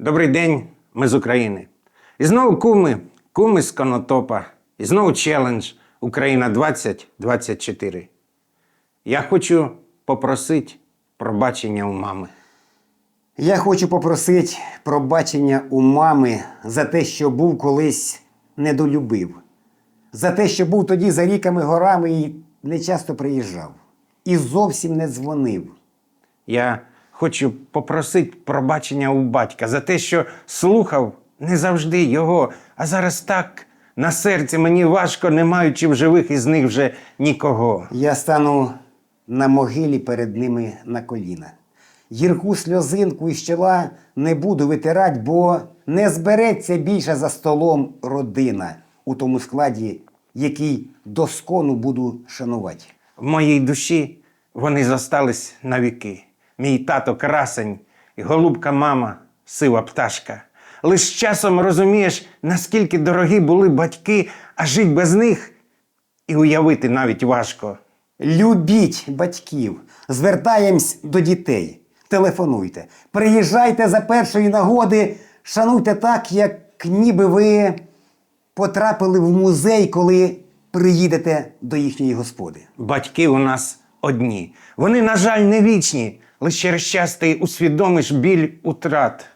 Добрий день, ми з України. І знову куми, куми з Конотопа. І знову челендж Україна 2024. Я хочу попросити пробачення у мами. Я хочу попросити пробачення у мами за те, що був колись недолюбив, за те, що був тоді за ріками горами і не часто приїжджав, і зовсім не дзвонив. Я хочу попросити пробачення у батька за те, що слухав не завжди його, а зараз так на серці мені важко, не маючи в живих із них вже нікого. Я стану на могилі перед ними на коліна. Гірку сльозинку із чола не буду витирать, бо не збереться більше за столом родина у тому складі, який доскону буду шанувати. В моїй душі вони зостались навіки. Мій тато красень і голубка мама, сива пташка. Лиш часом розумієш, наскільки дорогі були батьки, а жить без них і уявити навіть важко. Любіть батьків, звертаємось до дітей. Телефонуйте, приїжджайте за першої нагоди, шануйте так, як ніби ви потрапили в музей, коли приїдете до їхньої господи. Батьки у нас одні. Вони, на жаль, не вічні. Лише через час ти усвідомиш біль утрат.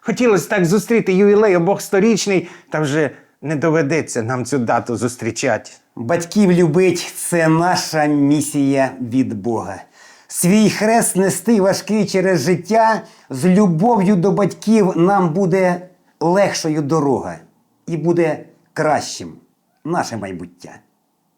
Хотілося так зустріти ювілей обох сторічний, та вже не доведеться нам цю дату зустрічати. Батьків любить це наша місія від Бога. Свій хрест нести важкий через життя з любов'ю до батьків нам буде легшою дорога і буде кращим наше майбуття.